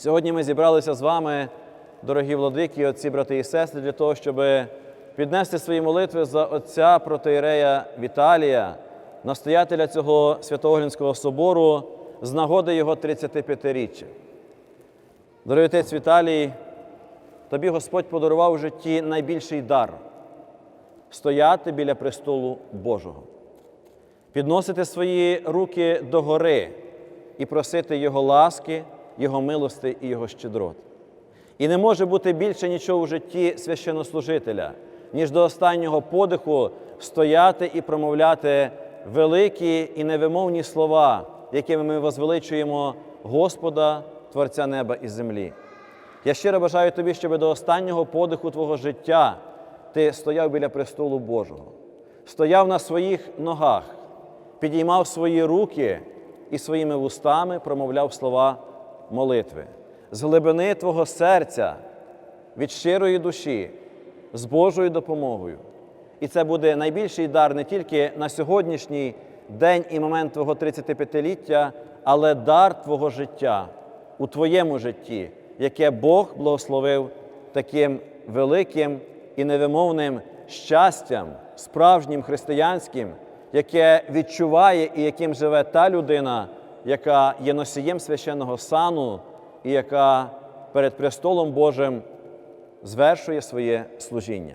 Сьогодні ми зібралися з вами, дорогі владики, отці, брати і сестри, для того, щоб піднести свої молитви за отця протоірея Віталія, настоятеля цього Святоглінського собору, з нагоди його 35-річчя. Дорогий отець Віталій, тобі Господь подарував у житті найбільший дар стояти біля престолу Божого, підносити свої руки догори і просити Його ласки, Його милости і Його щедрот. І не може бути більше нічого в житті священнослужителя, ніж до останнього подиху стояти і промовляти великі і невимовні слова, якими ми возвеличуємо Господа, Творця неба і землі. Я щиро бажаю тобі, щоб до останнього подиху твого життя ти стояв біля престолу Божого, стояв на своїх ногах, підіймав свої руки і своїми вустами промовляв слова молитви. З глибини твого серця, від щирої душі, з Божою допомогою. І це буде найбільший дар не тільки на сьогоднішній день і момент твого 35-ліття, але дар твого життя у твоєму житті, яке Бог благословив таким великим і невимовним щастям, справжнім християнським, яке відчуває і яким живе та людина, яка є носієм священного сану і яка перед престолом Божим звершує своє служіння.